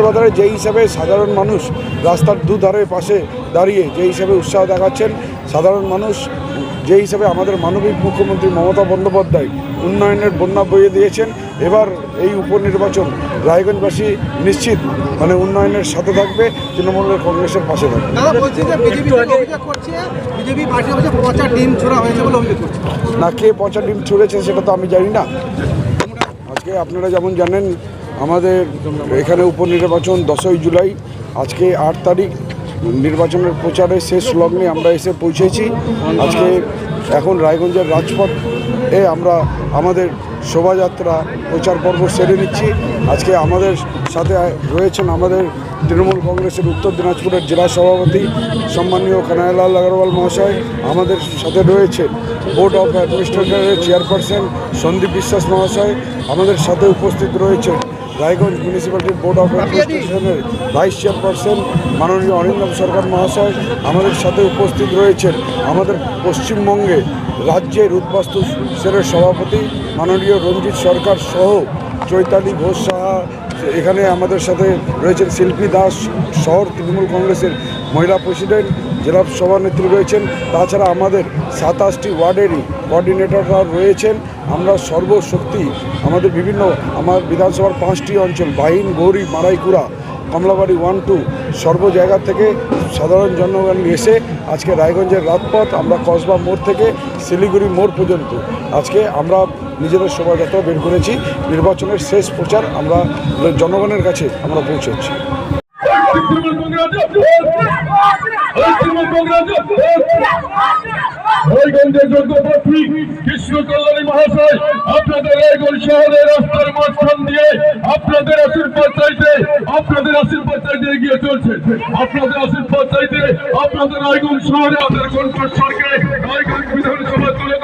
বাজারে যে হিসাবে সাধারণ মানুষ রাস্তার দুধারে পাশে দাঁড়িয়ে যে হিসাবে উৎসাহ দেখাচ্ছেন সাধারণ মানুষ যে হিসাবে আমাদের মানবিক মুখ্যমন্ত্রী মমতা বন্দ্যোপাধ্যায় উন্নয়নের বন্যা বইয়ে দিয়েছেন এবার এই উপনির্বাচন রায়গঞ্জবাসী নিশ্চিত মানে উন্নয়নের সাথে থাকবে তৃণমূলের কংগ্রেসের পাশে থাকবে। না কে পচা ডিম ছুঁড়েছে সেটা তো আমি জানি না। আজকে আপনারা যেমন জানেন আমাদের এখানে উপনির্বাচন দশই জুলাই, আজকে আট তারিখ, নির্বাচনের প্রচারে শেষ লগ্নে আমরা এসে পৌঁছেছি। আজকে এখন রায়গঞ্জের রাজপথ এ আমরা আমাদের শোভাযাত্রা প্রচার পর্ব সেরে নিচ্ছি। আজকে আমাদের সাথে রয়েছেন আমাদের তৃণমূল কংগ্রেসের উত্তর দিনাজপুরের জেলা সভাপতি সম্মানীয় কানাইলাল আগরওয়াল মহাশয়, আমাদের সাথে রয়েছে বোর্ড অফ অ্যাডমিনিস্ট্রেটরের চেয়ারপারসন সন্দীপ বিশ্বাস মহাশয়, আমাদের সাথে উপস্থিত রয়েছেন রায়গঞ্জ মিউনিসিপ্যালিটির বোর্ড অফ অ্যাডমিনিস্ট্রেশনের ভাইস চেয়ারপারসন মাননীয় অরিন্দম সরকার মহাশয় আমাদের সাথে উপস্থিত রয়েছেন। আমাদের পশ্চিমবঙ্গে রাজ্যের উদ্বাস্তু সেরের সভাপতি মাননীয় রঞ্জিত সরকার সহ চৈতালি ঘোষ সাহা এখানে আমাদের সাথে রয়েছেন শিল্পী দাস শহর তৃণমূল কংগ্রেসের মহিলা প্রেসিডেন্ট জেলা সভানেত্রী রয়েছেন, তাছাড়া আমাদের সাতাশটি ওয়ার্ডেরই কোঅর্ডিনেটররা রয়েছেন। আমরা সর্বশক্তি আমাদের বিভিন্ন, আমার বিধানসভার পাঁচটি অঞ্চল বাহিন গৌরী মারাইকুড়া কমলাবাড়ি ওয়ান টু সর্ব জায়গা থেকে সাধারণ জনগণ এসে আজকে রায়গঞ্জের রাজপথ, আমরা কসবা মোড় থেকে শিলিগুড়ি মোড় পর্যন্ত। আজকে আমরা নিজেদের শোভাযাত্রা বের করেছি, নির্বাচনের শেষ প্রচার আমরা জনগণের কাছে আমরা পৌঁছেছি। রায়গঞ্জের যোগ্য প্রার্থী কৃষ্ণ আপনাদের শহরের রাস্তার মাঝখান আপনাদের আশীর্বাদ চাইতে, আপনাদের আশীর্বাদ চাইতে এগিয়ে চলছে। আপনাদের আশীর্বাদ চাইতে আপনাদের রায়গঞ্জ শহরে আপনাদের কণ্ঠস্বরকে রায়গঞ্জ বিধানসভা তুলে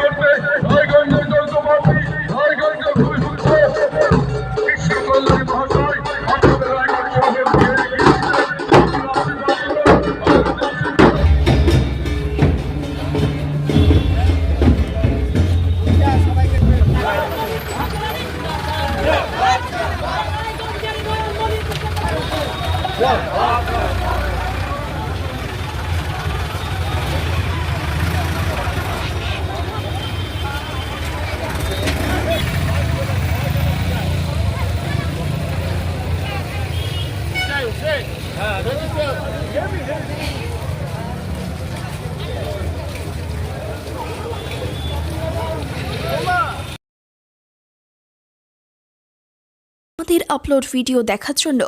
আমাদের আপলোড ভিডিও দেখার জন্য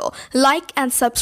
লাইক অ্যান্ড সাবস্ক্রাইব